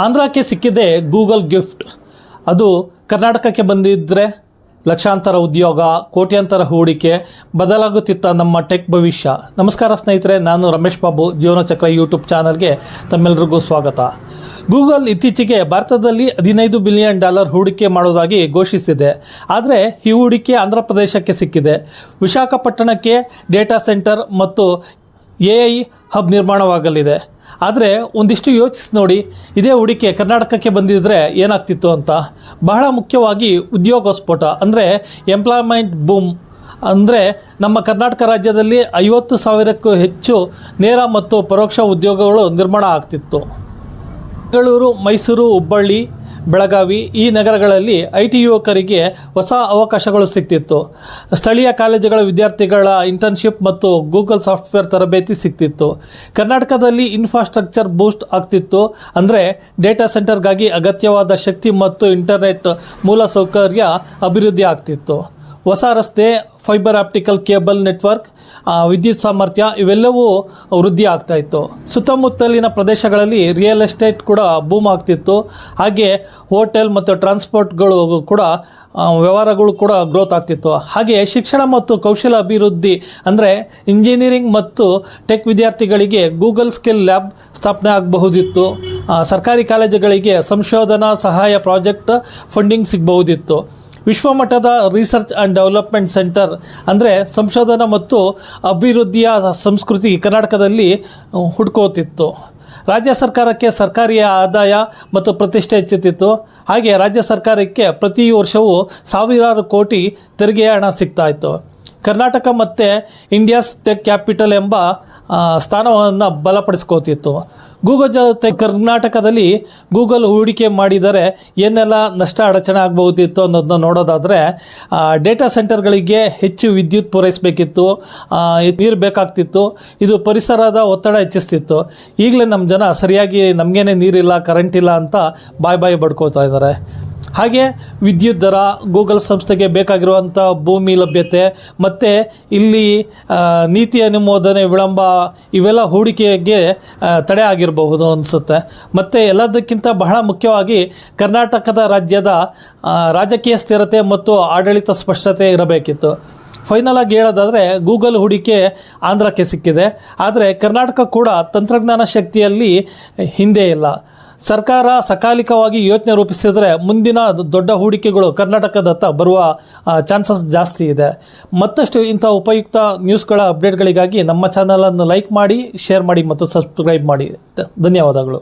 ಆಂಧ್ರಕ್ಕೆ ಸಿಕ್ಕಿದೆ Google gift. ಅದು ಕರ್ನಾಟಕಕ್ಕೆ ಬಂದಿದ್ದರೆ ಲಕ್ಷಾಂತರ ಉದ್ಯೋಗ, ಕೋಟ್ಯಾಂತರ ಹೂಡಿಕೆ, ಬದಲಾಗುತ್ತಿತ್ತ ನಮ್ಮ ಟೆಕ್ ಭವಿಷ್ಯ. ನಮಸ್ಕಾರ ಸ್ನೇಹಿತರೆ, ನಾನು ರಮೇಶ್ ಬಾಬು, ಜೀವನ ಚಕ್ರ ಯೂಟ್ಯೂಬ್ ಚಾನಲ್ಗೆ ತಮ್ಮೆಲ್ಲರಿಗೂ ಸ್ವಾಗತ. ಗೂಗಲ್ ಇತ್ತೀಚೆಗೆ ಭಾರತದಲ್ಲಿ ಹದಿನೈದು ಬಿಲಿಯನ್ ಡಾಲರ್ ಹೂಡಿಕೆ ಮಾಡುವುದಾಗಿ ಘೋಷಿಸಿದೆ. ಆದರೆ ಈ ಹೂಡಿಕೆ ಆಂಧ್ರ ಪ್ರದೇಶಕ್ಕೆ ಸಿಕ್ಕಿದೆ. ವಿಶಾಖಪಟ್ಟಣಕ್ಕೆ ಡೇಟಾ ಸೆಂಟರ್ ಮತ್ತು ಎ ಐ ಹಬ್ ನಿರ್ಮಾಣವಾಗಲಿದೆ. ಆದರೆ ಒಂದಿಷ್ಟು ಯೋಚಿಸಿ ನೋಡಿ, ಇದೇ ಹೂಡಿಕೆ ಕರ್ನಾಟಕಕ್ಕೆ ಬಂದಿದ್ದರೆ ಏನಾಗ್ತಿತ್ತು ಅಂತ. ಬಹಳ ಮುಖ್ಯವಾಗಿ ಉದ್ಯೋಗ ಸ್ಫೋಟ ಅಂದರೆ ಎಂಪ್ಲಾಯ್ಮೆಂಟ್ ಬೂಮ್ ಅಂದರೆ ನಮ್ಮ ಕರ್ನಾಟಕ ರಾಜ್ಯದಲ್ಲಿ ಐವತ್ತು ಸಾವಿರಕ್ಕೂ ಹೆಚ್ಚು ನೇರ ಮತ್ತು ಪರೋಕ್ಷ ಉದ್ಯೋಗಗಳು ನಿರ್ಮಾಣ ಆಗ್ತಿತ್ತು. ಬೆಂಗಳೂರು, ಮೈಸೂರು, ಹುಬ್ಬಳ್ಳಿ ಬೆಳಗಾವಿ ಈ ನಗರಗಳಲ್ಲಿ ಐ ಟಿ ಯುವಕರಿಗೆ ಹೊಸ ಅವಕಾಶಗಳು ಸಿಗ್ತಿತ್ತು ಸ್ಥಳೀಯ ಕಾಲೇಜುಗಳ ವಿದ್ಯಾರ್ಥಿಗಳ ಇಂಟರ್ನ್ಶಿಪ್ ಮತ್ತು ಗೂಗಲ್ ಸಾಫ್ಟ್ವೇರ್ ತರಬೇತಿ ಸಿಕ್ತಿತ್ತು. ಕರ್ನಾಟಕದಲ್ಲಿ ಇನ್ಫ್ರಾಸ್ಟ್ರಕ್ಚರ್ ಬೂಸ್ಟ್ ಆಗ್ತಿತ್ತು. ಅಂದರೆ ಡೇಟಾ ಸೆಂಟರ್ಗಾಗಿ ಅಗತ್ಯವಾದ ಶಕ್ತಿ ಮತ್ತು ಇಂಟರ್ನೆಟ್ ಮೂಲಸೌಕರ್ಯ ಅಭಿವೃದ್ಧಿ ಆಗ್ತಿತ್ತು. ಹೊಸ ರಸ್ತೆ ಫೈಬರ್ ಆಪ್ಟಿಕಲ್ ಕೇಬಲ್ ನೆಟ್ವರ್ಕ್ ವಿದ್ಯುತ್ ಸಾಮರ್ಥ್ಯ ಇವೆಲ್ಲವೂ ವೃದ್ಧಿ ಆಗ್ತಾ ಇತ್ತು. ಸುತ್ತಮುತ್ತಲಿನ ಪ್ರದೇಶಗಳಲ್ಲಿ ರಿಯಲ್ ಎಸ್ಟೇಟ್ ಕೂಡ ಬೂಮ್ ಆಗ್ತಿತ್ತು. ಹಾಗೆ ಹೋಟೆಲ್ ಮತ್ತು ಟ್ರಾನ್ಸ್ಪೋರ್ಟ್ಗಳು ಕೂಡ ವ್ಯವಹಾರಗಳು ಕೂಡ ಗ್ರೋತ್ ಆಗ್ತಿತ್ತು. ಹಾಗೆ ಶಿಕ್ಷಣ ಮತ್ತು ಕೌಶಲ ಅಭಿವೃದ್ಧಿ ಅಂದರೆ ಇಂಜಿನಿಯರಿಂಗ್ ಮತ್ತು ಟೆಕ್ ವಿದ್ಯಾರ್ಥಿಗಳಿಗೆ ಗೂಗಲ್ ಸ್ಕಿಲ್ ಲ್ಯಾಬ್ ಸ್ಥಾಪನೆ ಆಗಬಹುದಿತ್ತು. ಸರ್ಕಾರಿ ಕಾಲೇಜುಗಳಿಗೆ ಸಂಶೋಧನಾ ಸಹಾಯ ಪ್ರಾಜೆಕ್ಟ್ ಫಂಡಿಂಗ್ ಸಿಗಬಹುದಿತ್ತು. ವಿಶ್ವಮಟ್ಟದ ರಿಸರ್ಚ್ ಆ್ಯಂಡ್ ಡೆವಲಪ್ಮೆಂಟ್ ಸೆಂಟರ್ ಅಂದರೆ ಸಂಶೋಧನಾ ಮತ್ತು ಅಭಿವೃದ್ಧಿಯ ಸಂಸ್ಕೃತಿ ಕರ್ನಾಟಕದಲ್ಲಿ ಹುಡ್ಕೋತಿತ್ತು. ರಾಜ್ಯ ಸರ್ಕಾರಕ್ಕೆ ಸರ್ಕಾರಿ ಆದಾಯ ಮತ್ತು ಪ್ರತಿಷ್ಠೆ ಹೆಚ್ಚುತ್ತಿತ್ತು. ಹಾಗೆ ರಾಜ್ಯ ಸರ್ಕಾರಕ್ಕೆ ಪ್ರತಿ ವರ್ಷವೂ ಸಾವಿರಾರು ಕೋಟಿ ತೆರಿಗೆಯ ಹಣ ಸಿಗ್ತಾ ಇತ್ತು. ಕರ್ನಾಟಕ ಮತ್ತು ಇಂಡಿಯಾಸ್ ಟೆಕ್ ಕ್ಯಾಪಿಟಲ್ ಎಂಬ ಸ್ಥಾನವನ್ನು ಬಲಪಡಿಸ್ಕೋತಿತ್ತು. ಗೂಗಲ್ ಜೊತೆ ಕರ್ನಾಟಕದಲ್ಲಿ ಗೂಗಲ್ ಹೂಡಿಕೆ ಮಾಡಿದರೆ ಏನೆಲ್ಲ ನಷ್ಟ ಅಡಚಣೆ ಆಗಬಹುದಿತ್ತು ಅನ್ನೋದನ್ನ ನೋಡೋದಾದರೆ ಡೇಟಾ ಸೆಂಟರ್ಗಳಿಗೆ ಹೆಚ್ಚು ವಿದ್ಯುತ್ ಪೂರೈಸಬೇಕಿತ್ತು ನೀರು ಬೇಕಾಗ್ತಿತ್ತು, ಇದು ಪರಿಸರದ ಒತ್ತಡ ಹೆಚ್ಚಿಸ್ತಿತ್ತು. ಈಗಲೇ ನಮ್ಮ ಜನ ಸರಿಯಾಗಿ ನಮಗೇನೆ ನೀರಿಲ್ಲ ಕರೆಂಟ್ ಇಲ್ಲ ಅಂತ ಬಾಯ್ ಬಾಯಿ ಬಡ್ಕೋತಾ ಇದ್ದಾರೆ. ಹಾಗೆ ವಿದ್ಯುತ್ ದರ ಗೂಗಲ್ ಸಂಸ್ಥೆಗೆ ಬೇಕಾಗಿರುವಂಥ ಭೂಮಿ ಲಭ್ಯತೆ, ಮತ್ತು ಇಲ್ಲಿ ನೀತಿ ಅನುಮೋದನೆ, ವಿಳಂಬ ಇವೆಲ್ಲ ಹೂಡಿಕೆಗೆ ತಡೆ ಆಗಿರಬಹುದು ಅನಿಸುತ್ತೆ. ಮತ್ತು ಎಲ್ಲದಕ್ಕಿಂತ ಬಹಳ ಮುಖ್ಯವಾಗಿ ಕರ್ನಾಟಕದ ರಾಜ್ಯದ ರಾಜಕೀಯ ಸ್ಥಿರತೆ ಮತ್ತು ಆಡಳಿತ ಸ್ಪಷ್ಟತೆ ಇರಬೇಕಿತ್ತು. ಫೈನಲ್ ಆಗಿ ಹೇಳೋದಾದರೆ ಗೂಗಲ್ ಹೂಡಿಕೆ ಆಂಧ್ರಕ್ಕೆ ಸಿಕ್ಕಿದೆ. ಆದರೆ ಕರ್ನಾಟಕ ಕೂಡ ತಂತ್ರಜ್ಞಾನ ಶಕ್ತಿಯಲ್ಲಿ ಹಿಂದೆ ಇಲ್ಲ. ಸರ್ಕಾರ ಸಕಾಲಿಕವಾಗಿ ಯೋಚನೆ ರೂಪಿಸಿದರೆ ಮುಂದಿನ ದೊಡ್ಡ ಹೂಡಿಕೆಗಳು ಕರ್ನಾಟಕದತ್ತ ಬರುವ ಚಾನ್ಸಸ್ ಜಾಸ್ತಿ ಇದೆ. ಮತ್ತಷ್ಟು ಇಂಥ ಉಪಯುಕ್ತ ನ್ಯೂಸ್ಗಳ ಅಪ್ಡೇಟ್ಗಳಿಗಾಗಿ ನಮ್ಮ ಚಾನಲನ್ನು ಲೈಕ್ ಮಾಡಿ, ಶೇರ್ ಮಾಡಿ ಮತ್ತು ಸಬ್ಸ್ಕ್ರೈಬ್ ಮಾಡಿ. ಧನ್ಯವಾದಗಳು.